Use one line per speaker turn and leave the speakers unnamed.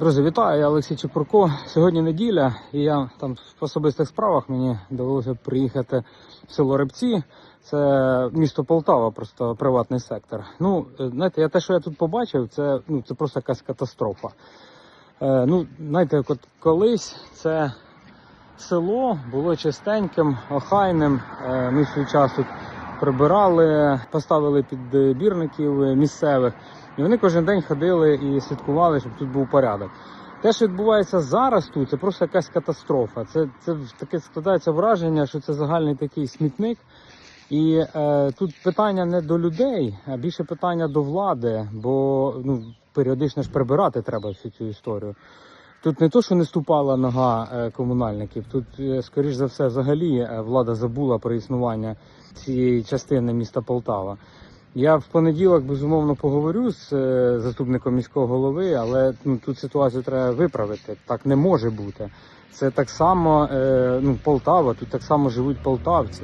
Друзі, вітаю, я Олексій Чепурко. Сьогодні неділя, і я там в особистих справах мені довелося приїхати в село Рибці. Це місто Полтава, просто приватний сектор. Ну, е, знаєте, я те, що я тут побачив, це, ну, це просто якась катастрофа. Е, ну, знаєте, от колись це село було чистеньким, охайним. Е, Ми свій час тут прибирали, поставили під бірників е, місцевих. І вони кожен день ходили і слідкували, щоб тут був порядок. Те, що відбувається зараз тут, це просто якась катастрофа. Це, це таке складається враження, що це загальний такий смітник. І е, тут питання не до людей, а більше питання до влади, бо ну, періодично ж прибирати треба всю цю історію. Тут не то, що не ступала нога е, комунальників, тут, е, скоріш за все, взагалі е, влада забула про існування цієї частини міста Полтава. Я в понеділок безумовно поговорю з заступником міського голови, але ну, тут ситуацію треба виправити. Так не може бути. Це так само ну, Полтава, тут так само живуть полтавці.